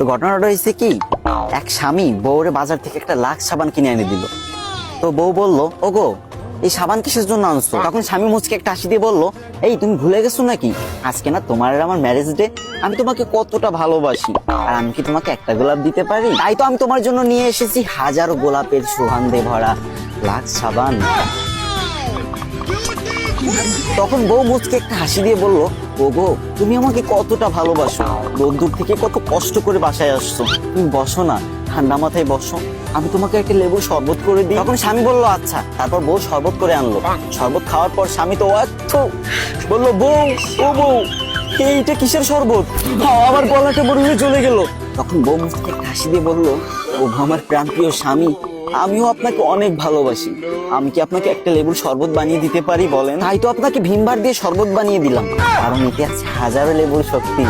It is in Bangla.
তো ঘটনাটা হয়েছে কি, এক স্বামী বউরে বাজার থেকে একটা লাখ সাবান কিনে এনে দিল। তো বউ বলল, ওগো, এই সাবান কিসের জন্য আনছো? তখন স্বামী মুচকে একটা হাসি দিয়ে বলল, এই, তুমি ভুলে গেছো নাকি? আজকে না তোমার আমার ম্যারেজ ডে আমি তোমাকে কতটা ভালোবাসি। আর আমি কি তোমাকে একটা গোলাপ দিতে পারি? তাই তো আমি তোমার জন্য নিয়ে এসেছি হাজারো গোলাপের সুগন্ধে ভরা লাখ সাবান। তখন বউ মুচকে একটা হাসি দিয়ে বলল ওগো তুমি আমাকে কতটা ভালোবাসো। রোদ্দুর থেকে কত কষ্ট করে বাসায় আসছো। তুমি বসো না ঠান্ডা মাথায় বসো। আমি তোমাকে একটা লেবু শরবত করে দিই। তখন স্বামী বলল আচ্ছা। তারপর বউ শরবত করে আনলো। শরবত খাওয়ার পর স্বামী তো এত বলল বউ ও বউ এইটা কিসের শরবত? খাও, আমার গলাটা বড় হয়ে চলে গেল। তখন বউ মুচকে একটা হাসি দিয়ে বলল ও আমার প্রাণপ্রিয় স্বামী আমিও আপনাকে অনেক ভালোবাসি। আমি কি আপনাকে একটা লেবুর শরবত বানিয়ে দিতে পারি বলেন? তাই তো আপনাকে ভীমবার দিয়ে শরবত বানিয়ে দিলাম। কারণ এতে আছে হাজারো লেবুর শক্তি।